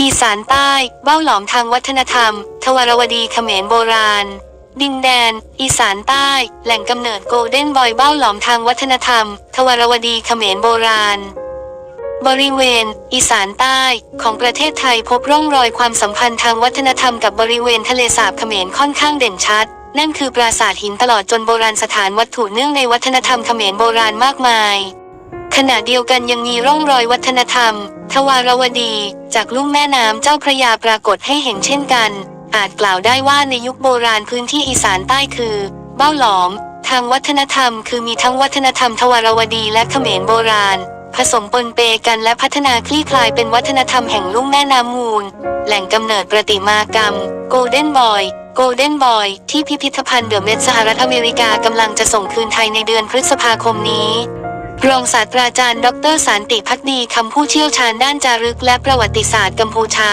อีสานใต้เบ้าหลอมทางวัฒนธรรม ทวารวดีเขมรโบราณ ดินแดน อีสานใต้ แหล่งกำเนิดโกลเด้นบอยเบ้าหลอมทางวัฒนธรรม ทวารวดีเขมรโบราณ บริเวณ อีสานใต้ ของประเทศไทยพบร่องรอยความสัมพันธ์ทางวัฒนธรรมกับบริเวณทะเลสาบเขมรค่อนข้างเด่นชัด นั่นคือปราสาทหินตลอดจนโบราณสถานวัตถุเนื่องในวัฒนธรรมเขมรโบราณมากมายขณะเดียวกันยังมีร่องรอยวัฒนธรรม ทวารวดี จากลุ่มแม่น้ำเจ้าพระยาปรากฏให้เห็นเช่นกัน อาจกล่าวได้ว่าในยุคโบราณพื้นที่อีสานใต้คือ เบ้าหลอม ทางวัฒนธรรมคือมีทั้งวัฒนธรรมทวารวดีและเขมรโบราณ ผสมปนเปกันและพัฒนาคลี่คลายเป็นวัฒนธรรมแห่งลุ่มแม่น้ำมูล แหล่งกำเนิดประติมากรรม โกลเด้นบอยโกลเด้นบอยที่พิพิธภัณฑ์เดอะเมดสหรัฐอเมริกากำลังจะส่งคืนไทยในเดือนพฤษภาคมนี้ รองศาสตราจารย์ ดรสันติพักดีคำผู้เชี่ยวชาญด้านจารึกและประวัติศาสตร์กัมพูชา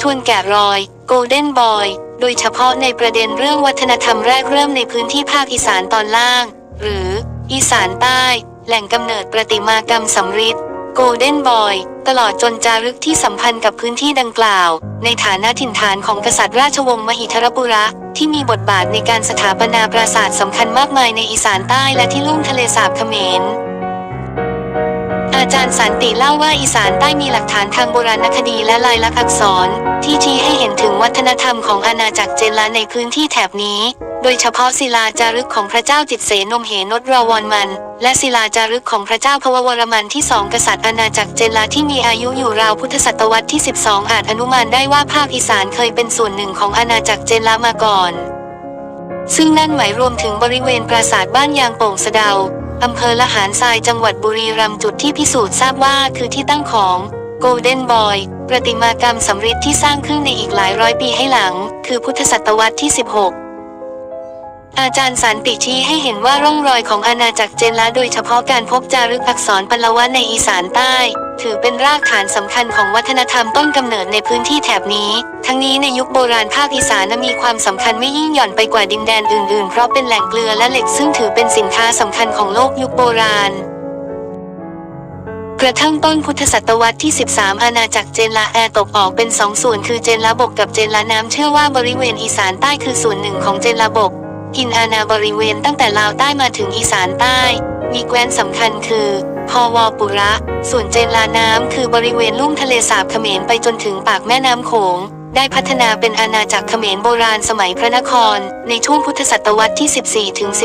ชวนแกะรอย โกลเด้นบอย โดยเฉพาะในประเด็นเรื่องวัฒนธรรมแรกเริ่มในพื้นที่ภาคอีสานตอนล่าง หรือ อีสานใต้ แหล่งกำเนิดประติมากรรมสำริดโกลเด้นบอย ตลอดจนจารึกที่สัมพันธ์กับพื้นที่ดังกล่าว ในฐานะถิ่นฐานของกษัตริย์ราชวงศ์มหิทรปุระ ที่มีบทบาทในการสถาปนาปราสาทสำคัญมากมายในอีสานใต้และที่ลุ่มทะเลสาบเขมร อาจารย์สันติเล่าว่าอีสานใต้มีหลักฐานทางโบราณคดีและลายลักษณ์อักษร ที่ชี้ให้เห็นถึงวัฒนธรรมของอาณาจักรเจนลาในพื้นที่แถบนี้ โดยเฉพาะศิลาจารึกของพระเจ้าจิตเสนมเหนดรวรมัน และศิลาจารึกของพระเจ้าพววรมันที่สองกษัตริย์อาณาจักรเจนลาที่มีอายุอยู่ราวพุทธศตวรรษที่ 12 อาจอนุมานได้ว่าภาคอีสานเคยเป็นส่วนหนึ่งของอาณาจักรเจนลามาก่อนซึ่งนั่นหมายรวมถึงบริเวณปราสาทบ้านยางโป่งสะเดา อำเภอละหารทรายจังหวัดบุรีรัมย์จุดที่พิสูจน์ทราบว่าคือที่ตั้งของ Golden Boy ประติมากรรมสำริดที่สร้างขึ้นในอีกหลายร้อยปีให้หลัง คือพุทธศตวรรษที่ 16 อาจารย์สันติชี้ให้เห็นว่าร่องรอยของอาณาจักรเจนละโดยเฉพาะการพบจารึกอักษรปลวะในอีสานใต้ ถือเป็นรากฐานสำคัญของวัฒนธรรมต้นกำเนิดในพื้นที่แถบนี้ ทั้งนี้ในยุคโบราณภาคอีสานมีความสำคัญไม่ยิ่งหย่อนไปกว่าดินแดนอื่นๆ เพราะเป็นแหล่งเกลือและเหล็กซึ่งถือเป็นสินค้าสำคัญของโลกยุคโบราณกระทั่งต้นพุทธศตวรรษที่ 13 อาณาจักรเจนลาแอตกออกเป็นสองส่วนคือเจนลาบกกับเจนลาน้ำเชื่อว่าบริเวณอีสานใต้คือส่วนหนึ่งของเจนลาบก กินอาณาบริเวณตั้งแต่ลาวใต้มาถึงอีสานใต้ มีแคว้นสำคัญคือพอวอปุระ ส่วนเจนลาน้ำคือบริเวณลุ่มทะเลสาบเขมรไปจนถึงปากแม่น้ำโขง ได้พัฒนาเป็นอาณาจักรเขมรโบราณสมัยพระนคร ในช่วงพุทธศตวรรษที่ 14ถึง15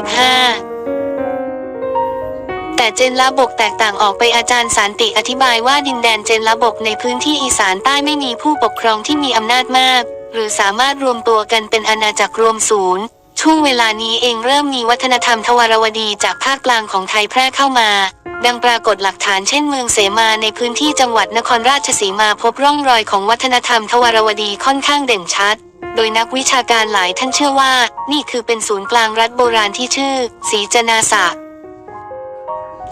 แต่เจนละบกแตกต่างออกไปอาจารย์สันติอธิบายว่าดินแดนเจนละบกในพื้นที่อีสานใต้ไม่มีผู้ปกครองที่มีอำนาจมาก หรือสามารถรวมตัวกันเป็นอาณาจักรรวมศูนย์ ช่วงเวลานี้เองเริ่มมีวัฒนธรรมทวารวดีจากภาคกลางของไทยแพร่เข้ามา ดังปรากฏหลักฐานเช่นเมืองเสมาในพื้นที่จังหวัดนครราชสีมาพบร่องรอยของวัฒนธรรมทวารวดีค่อนข้างเด่นชัด โดยนักวิชาการหลายท่านเชื่อว่า นี่คือเป็นศูนย์กลางรัฐโบราณที่ชื่อศรีจนาสะ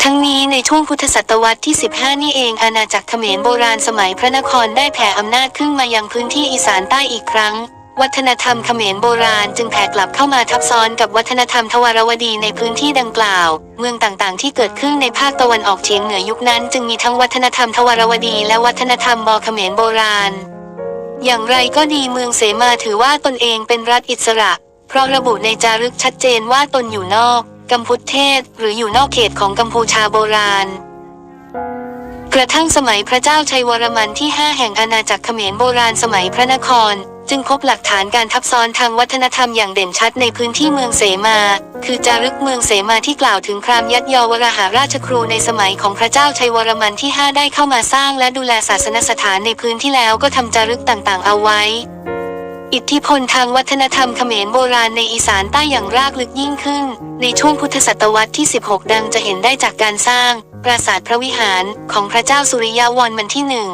ทั้งนี้ในช่วงพุทธศตวรรษที่ 15 นี่เองอาณาจักรเขมรโบราณสมัยพระนครได้แผ่อำนาจขึ้นมายังพื้นที่อีสานใต้อีกครั้ง วัฒนธรรมเขมรโบราณจึงแผ่กลับเข้ามาทับซ้อนกับวัฒนธรรมทวารวดีในพื้นที่ดังกล่าว เมืองต่างๆ ที่เกิดขึ้นในภาคตะวันออกเฉียงเหนือยุคนั้น จึงมีทั้งวัฒนธรรมทวารวดีและวัฒนธรรมบอเขมรโบราณ อย่างไรก็ดีเมืองเสมาถือว่าตนเองเป็นรัฐอิสระ เพราะระบุในจารึกชัดเจนว่าตนอยู่นอกกัมพูเทศหรืออยู่นอกเขตของกัมพูชาโบราณกระทั่งสมัยพระเจ้าชัยวรมันที่ 5 แห่งอาณาจักรเขมรโบราณสมัยพระนคร จึงพบหลักฐานการทับซ้อนทางวัฒนธรรมอย่างเด่นชัดในพื้นที่เมืองเสมา คือจารึกเมืองเสมาที่กล่าวถึงพรามยัดยอวรหาราชครูในสมัยของพระเจ้าชัยวรมันที่ 5 ได้เข้ามาสร้างและดูแลศาสนสถานในพื้นที่แล้วก็ทำจารึกต่างๆ เอาไว้ อิทธิพลทางวัฒนธรรมเขมรโบราณในอีสานใต้อย่างรากลึกยิ่งขึ้น ในช่วงพุทธศตวรรษที่ 16 ดังจะเห็นได้จากการสร้าง ปราสาทพระวิหารของพระเจ้าสุริยาวรมันที่หนึ่ง